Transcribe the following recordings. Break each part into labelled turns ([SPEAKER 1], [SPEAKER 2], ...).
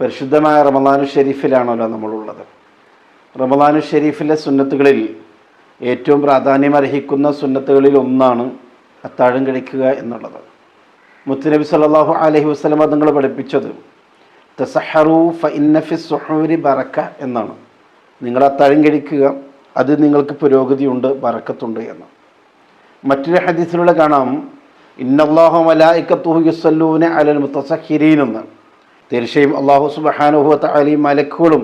[SPEAKER 1] പരിശുദ്ധമായ റമദാനു ഷെരീഫിലാണല്ലോ നമ്മളുള്ളത്. റമദാനു ഷെരീഫിലെ സുന്നത്തുകളിൽ ഏറ്റവും പ്രാധാന്യം അർഹിക്കുന്ന സുന്നത്തുകളിൽ ഒന്നാണ് അത്താഴം കഴിക്കുക എന്നുള്ളത്. മുത്തുനബി സല്ലല്ലാഹു അലഹി വസ്ലമ തങ്ങൾ പഠിപ്പിച്ചത് തസഹറു ബറക്ക എന്നാണ്. നിങ്ങൾ അത്താഴം കഴിക്കുക അത് നിങ്ങൾക്ക് പുരോഗതിയുണ്ട് ബറക്കത്തുണ്ട് എന്ന്. മറ്റൊരു ഹദീസിലൂടെ കാണാം ഇന്നല്ലാഹു മലായിക്കത്തുഹു യുസല്ലൂന അലൽ മുത്തസഹിരീൻ എന്ന്. തീർച്ചയായും അള്ളാഹു സുബഹാനുഹുവത്ത അലി മലക്കുകളും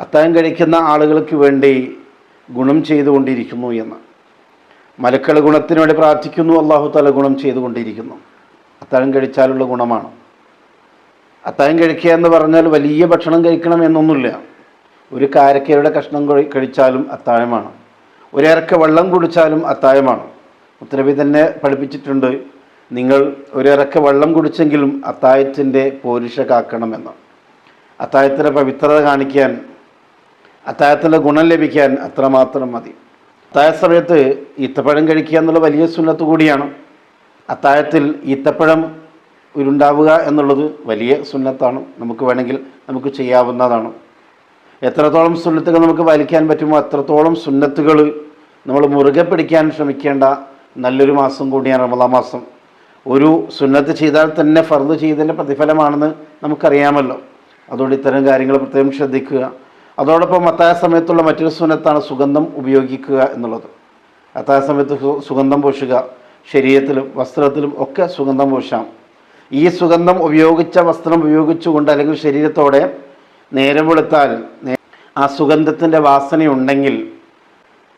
[SPEAKER 1] അത്താഴം കഴിക്കുന്ന ആളുകൾക്ക് വേണ്ടി ഗുണം ചെയ്തുകൊണ്ടിരിക്കുന്നു എന്ന്. മലക്കൾ ഗുണത്തിന് വേണ്ടി പ്രാർത്ഥിക്കുന്നു അള്ളാഹു തല ഗുണം ചെയ്തുകൊണ്ടിരിക്കുന്നു. അത്താഴം കഴിച്ചാലുള്ള ഗുണമാണ്. അത്താഴം കഴിക്കുക എന്ന് പറഞ്ഞാൽ വലിയ ഭക്ഷണം കഴിക്കണം എന്നൊന്നുമില്ല. ഒരു കാരക്കയുടെ കഷ്ണം കഴിച്ചാലും അത്തായമാണ് ഒരിറക്ക വെള്ളം കുടിച്ചാലും അത്തായമാണ് മുത്തനബി തന്നെ പഠിപ്പിച്ചിട്ടുണ്ട് നിങ്ങൾ ഒരിറക്ക വെള്ളം കുടിച്ചെങ്കിലും അത്തായത്തിന്റെ പോരിഷ കാക്കണമെന്ന്. അത്തായത്തിന്റെ പവിത്രത കാണിക്കാൻ അത്തായത്തിന്റെ ഗുണം ലഭിക്കാൻ അത്രമാത്രം മതി. അത്തായ സമയത്ത് ഈത്തപ്പഴം കഴിക്കുക എന്നുള്ള വലിയ സുന്നത്ത് കൂടിയാണ്. അത്തായത്തിൽ ഈത്തപ്പഴം ഉരുണ്ടാവുക എന്നുള്ളത് വലിയ സുന്നത്താണ്. നമുക്ക് വേണമെങ്കിൽ നമുക്ക് ചെയ്യാവുന്നതാണ്. എത്രത്തോളം സുന്നത്തുകൾ നമുക്ക് പാലിക്കാൻ പറ്റുമോ അത്രത്തോളം സുന്നത്തുകൾ നമ്മൾ മുറുകെ പിടിക്കാൻ ശ്രമിക്കേണ്ട നല്ലൊരു മാസം കൂടിയാണ് റമദാ മാസം. ഒരു സുന്നത്ത് ചെയ്താൽ തന്നെ ഫർദ് ചെയ്തതിന്റെ പ്രതിഫലമാണെന്ന് നമുക്കറിയാമല്ലോ. അതുകൊണ്ട് ഇത്തരം കാര്യങ്ങൾ പ്രത്യേകം ശ്രദ്ധിക്കുക. അതോടൊപ്പം അത്തായ സമയത്തുള്ള മറ്റൊരു സുന്നത്താണ് സുഗന്ധം ഉപയോഗിക്കുക എന്നുള്ളത്. അത്തായ സമയത്ത് സുഗന്ധം പൂശുക ശരീരത്തിലും വസ്ത്രത്തിലും ഒക്കെ സുഗന്ധം പൂശാം ഈ സുഗന്ധം ഉപയോഗിച്ച വസ്ത്രം ഉപയോഗിച്ചുകൊണ്ട് അല്ലെങ്കിൽ ശരീരത്തോടെ നേരം വെളുത്താൽ ആ സുഗന്ധത്തിന്റെ വാസനയുണ്ടെങ്കിൽ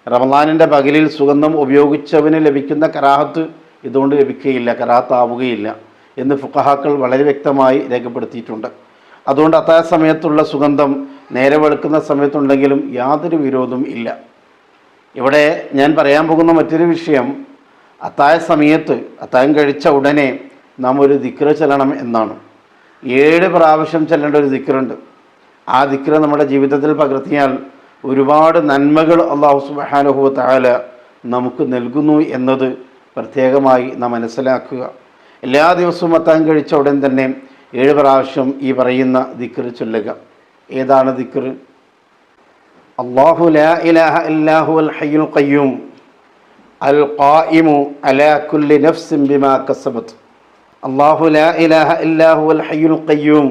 [SPEAKER 1] റമദാനിന്റെ പകലിൽ സുഗന്ധം ഉപയോഗിച്ചവന് ലഭിക്കുന്ന കറാഹത്ത് ഇതുകൊണ്ട് ലഭിക്കുകയില്ല കരാത്താവുകയില്ല എന്ന് ഫുഖഹാക്കൾ വളരെ വ്യക്തമായി രേഖപ്പെടുത്തിയിട്ടുണ്ട്. അതുകൊണ്ട് അത്തായ സമയത്തുള്ള സുഗന്ധം നേരെ വെളുക്കുന്ന സമയത്തുണ്ടെങ്കിലും യാതൊരു വിരോധവും ഇല്ല. ഇവിടെ ഞാൻ പറയാൻ പോകുന്ന മറ്റൊരു വിഷയം അത്തായ സമയത്ത് അത്തായം കഴിച്ച ഉടനെ നാം ഒരു ദിക്ര ചെല്ലണം എന്നാണ്. ഏഴ് പ്രാവശ്യം ചെല്ലേണ്ട ഒരു ദിക്റുണ്ട്. ആ ദിക്ര നമ്മുടെ ജീവിതത്തിൽ പകർത്തിയാൽ ഒരുപാട് നന്മകൾ അള്ളാഹു സുബാനുഹു താല നമുക്ക് നൽകുന്നു എന്നത് പ്രത്യേകമായി നാം മനസ്സിലാക്കുക. എല്ലാ ദിവസവും അത്തായം കഴിച്ച ഉടൻ തന്നെ ഏഴ് പ്രാവശ്യം ഈ പറയുന്ന ദിക്ർ ചൊല്ലുക. ഏതാണ് ദിക്കർ അള്ളാഹു ലാ ഇലാഹ ഇല്ലാഹു അൽ ഹയ്യുൽ ഖയ്യൂം. അൽ ഖായിമു അലാ കുല്ലി നഫ്സിൻ ബിമാ കസബത് അള്ളാഹു ലാ ഇലാഹ ഇല്ലാഹു അൽ ഹയ്യുൽ ഖയ്യൂം.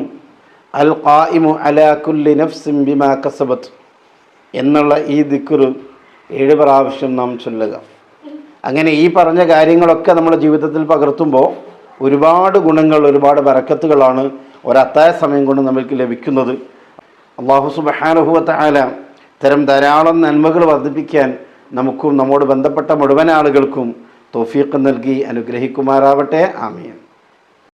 [SPEAKER 1] അൽ ഖായിമു അലാ കുല്ലി നഫ്സിൻ ബിമാ കസബത് എന്നുള്ള ഈ ദിക്ർ ഏഴ് പ്രാവശ്യം നാം ചൊല്ലുക. അങ്ങനെ ഈ പറഞ്ഞ കാര്യങ്ങളൊക്കെ നമ്മുടെ ജീവിതത്തിൽ പകർത്തുമ്പോൾ ഒരുപാട് ഗുണങ്ങൾ ഒരുപാട് വരക്കത്തുകളാണ് ഒരത്തായ സമയം കൊണ്ട് നമ്മൾക്ക് ലഭിക്കുന്നത്. അള്ളാഹു സുബഹാനുഭവത്തെ ആല ഇത്തരം ധാരാളം നന്മകൾ വർദ്ധിപ്പിക്കാൻ നമുക്കും നമ്മോട് ബന്ധപ്പെട്ട മുഴുവൻ ആളുകൾക്കും തോഫീക്ക് നൽകി അനുഗ്രഹിക്കുമാറാവട്ടെ. ആമീൻ.